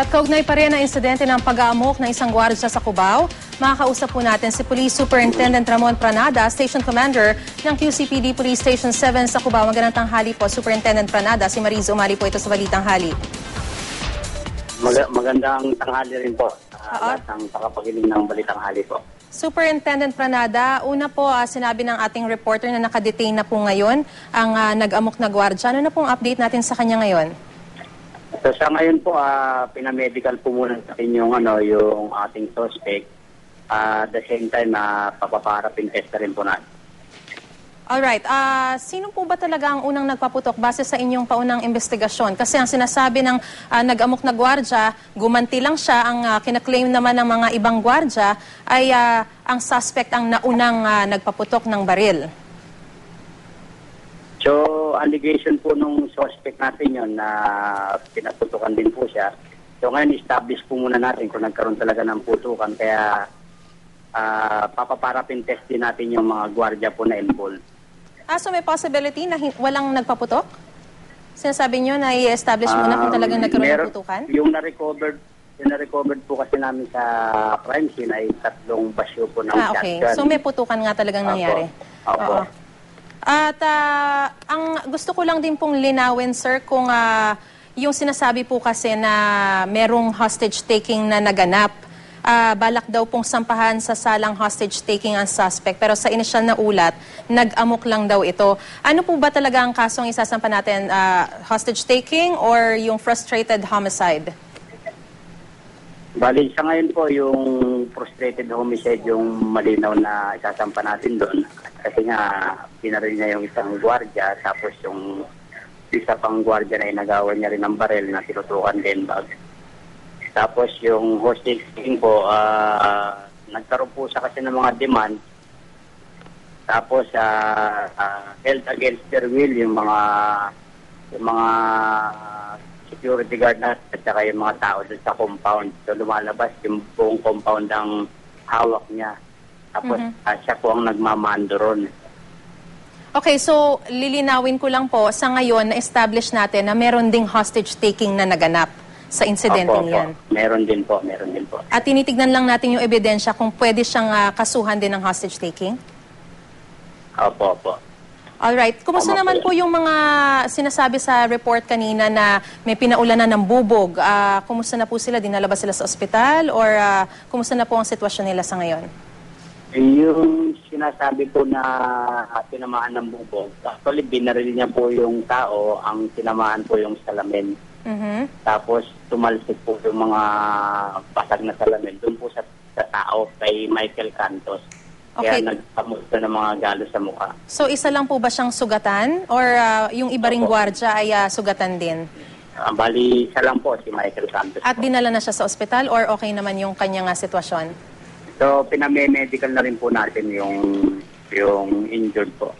At kaugnay pa rin ang insidente ng pag-aamok ng isang gwardiya sa Cubao, makakausap po natin si Police Superintendent Ramon Pranada, Station Commander ng QCPD Police Station 7 sa Cubao. Magandang tanghali po, Superintendent Pranada. Si Mariz Umali po ito sa Balitang Hali. Mag- magandang tanghali rin po sa Oo. lahat ng pakapagiling ng balitang hali po. Superintendent Pranada, una po ah, sinabi ng ating reporter na nakadetain na po ngayon ang ah, nag-amok na gwardya. Ano na pong update natin sa kanya ngayon? So sa ngayon po, ah, pinamedical po muna sa yung, ano, yung ating suspect. Ah, at the same time, uh, papaparapin test rin po natin. Alright, ah sino po ba talaga ang unang nagpaputok base sa inyong paunang investigasyon? Kasi ang sinasabi ng ah, nag-amok na gwardya, gumanti lang siya, ang ah, kinaklaim naman ng mga ibang gwardya ay ah, ang suspect ang naunang ah, nagpaputok ng baril. So, allegation po nung suspect natin yon na pinaputukan din po siya. So ngayon, establish po muna natin kung nagkaroon talaga ng putukan. Kaya ah, papaparapin test din natin yung mga gwardiya po na involved. Ah, so may possibility na walang nagpaputok? Sinasabi nyo na i-establish muna kung talagang Um, nagkaroon ng putukan? Yung na-recovered, yung na-recovered po kasi namin sa crime scene ay tatlong basyo po ng Ah, okay. shotgun. So may putukan nga talagang Opo. nangyari. Opo. Oo. At ah, ang gusto ko lang din pong linawin, sir, kung ah, yung sinasabi po kasi na merong hostage taking na naganap, ah, balak daw pong sampahan sa salang hostage taking ang suspect. Pero sa inisyal na ulat, nag-amok lang daw ito. Ano po ba talaga ang kasong isasampa natin? Ah, hostage taking or yung frustrated homicide? Bali, sa ngayon po, yung frustrated homicide yung malinaw na isasampa natin doon. Kasi nga, pinaril niya yung isang gwardiya, tapos yung isa pang gwardiya na inagawan niya rin ng barel na tinutukan din bag. Tapos yung hostage taking po, ah, nagkaroon po siya kasi ng mga demand. Tapos, ah, ah, held against their will yung mga yung mga security guard na at saka yung mga tao doon sa compound. So lumalabas yung buong compound ang hawak niya. Tapos ah, siya po ang nagmamando ron. Okay, so lilinawin ko lang po, sa ngayon, na-establish natin na meron ding hostage taking na naganap sa insidente Opo, opo. yan. Meron din po, meron din po. At tinitignan lang natin yung ebidensya kung pwede siyang ah, kasuhan din ng hostage taking. Opo, opo. Alright, kumusta Tama po naman yan. po yung mga sinasabi sa report kanina na may pinaulanan ng bubog? Ah, kumusta na po sila? Dinala ba sila sa ospital? Or ah, kumusta na po ang sitwasyon nila sa ngayon? Yung sinasabi po na tinamaan ng bubog, actually binaril niya po yung tao, ang tinamaan po yung salamin. Mhm. Tapos tumalsik po yung mga basag na salamin doon po sa, sa tao kay Michael Cantos. Okay. Kaya nagpamusta ng mga galo sa mukha. So isa lang po ba siyang sugatan? Or ah, yung iba ring Opo. gwardya ay ah, sugatan din? Ah, bali, isa lang po si Michael Cantos. At po. dinala na siya sa ospital or okay naman yung kanyang ah, sitwasyon? So, piname-medical na rin po natin yung yung injured po.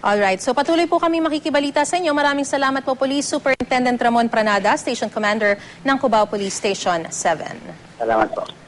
Alright, so patuloy po kami makikibalita sa inyo. Maraming salamat po Police Superintendent Ramon Pranada, Station Commander ng Cubao Police Station 7. Salamat po.